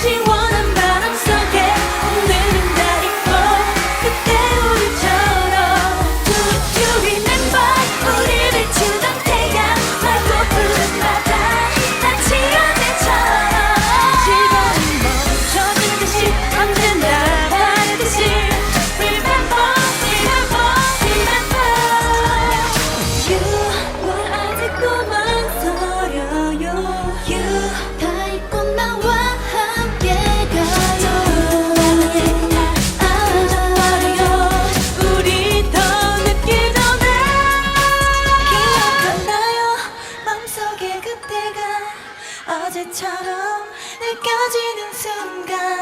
希望 것처럼 느껴지는 순간.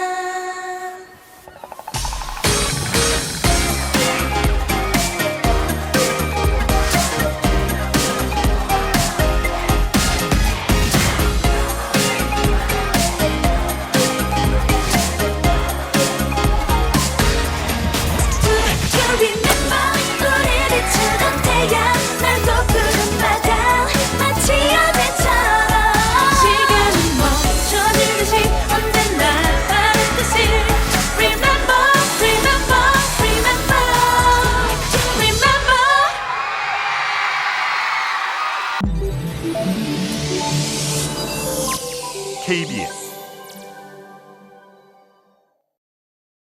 KBS